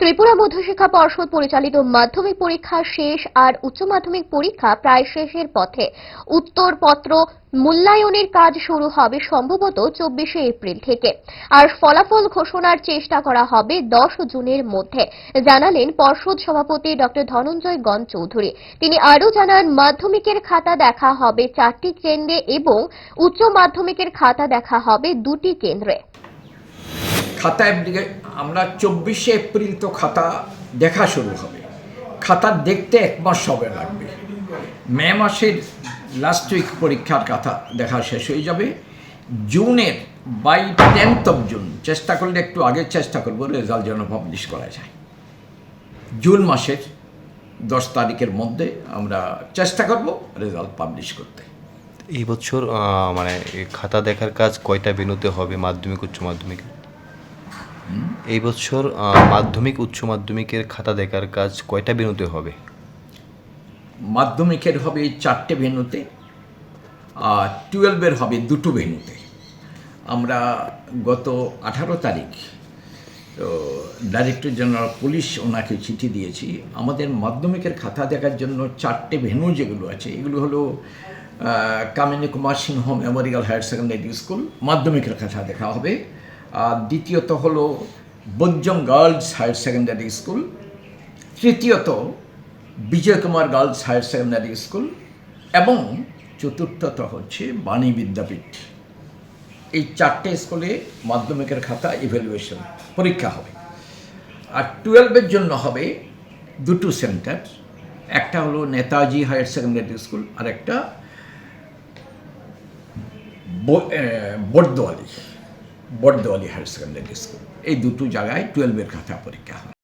ত্রিপুরা মধ্যশিক্ষা পর্ষদ পরিচালিত মাধ্যমিক পরীক্ষা শেষ আর উচ্চ মাধ্যমিক পরীক্ষা প্রায় শেষের পথে। উত্তরপত্র মূল্যায়নের কাজ শুরু হবে সম্ভবত চব্বিশে এপ্রিল থেকে। আর ফলাফল ঘোষণার চেষ্টা করা হবে দশ জুনের মধ্যে, জানালেন পর্ষদ সভাপতি ডক্টর ধনঞ্জয় গণ চৌধুরী। তিনি আরও জানান, মাধ্যমিকের খাতা দেখা হবে চারটি কেন্দ্রে এবং উচ্চ মাধ্যমিকের খাতা দেখা হবে দুটি কেন্দ্রে। খাতা আমরা চব্বিশে এপ্রিল তো খাতা দেখা শুরু হবে। খাতা দেখতে এক মাস সময় লাগবে। মে মাসের লাস্ট উইক পরীক্ষার খাতা দেখা শেষ হয়ে যাবে। জুনের বাই টেন্থ অফ জুন চেষ্টা করলে একটু আগে চেষ্টা করব রেজাল্ট যেন পাবলিশ করা যায়। জুন মাসের দশ তারিখের মধ্যে আমরা চেষ্টা করব রেজাল্ট পাবলিশ করতে। এই বছর মানে খাতা দেখার কাজ কয়টা বেনুতে হবে, মাধ্যমিক, উচ্চ মাধ্যমিক এই বছর মাধ্যমিক, উচ্চ মাধ্যমিকের খাতা দেখার কাজ কয়টা বেনুতে হবে? মাধ্যমিকের হবে চারটে ভেন্যুতে আর টুয়েলভের হবে দুটো ভেন্যুতে। আমরা গত আঠারো তারিখ ডাইরেক্টর জেনারেল পুলিশ ওনাকে চিঠি দিয়েছি। আমাদের মাধ্যমিকের খাতা দেখার জন্য চারটে ভেন্যু যেগুলো আছে, এগুলো হলো Kamini Kumar Singha memorial higher secondary school, মাধ্যমিকের খাতা দেখা হবে। দ্বিতীয়ত হলো Bajjam girls higher secondary school. তৃতীয়ত Bijoy Kumar girls higher secondary school. এবং চতুর্থত হচ্ছে বাণী বিদ্যাপীঠ। এই চারটে স্কুলে মাধ্যমিকের খাতা ইভ্যালুয়েশন পরীক্ষা হবে। আর টুয়েলভের জন্য হবে দুটো সেন্টার। একটা হলো নেতাজি হায়ার সেকেন্ডারি স্কুল আর একটা Bardowali. Bardowali higher secondary school. এই দুটো জায়গায় টুয়েলভের খাতা পরীক্ষা হবে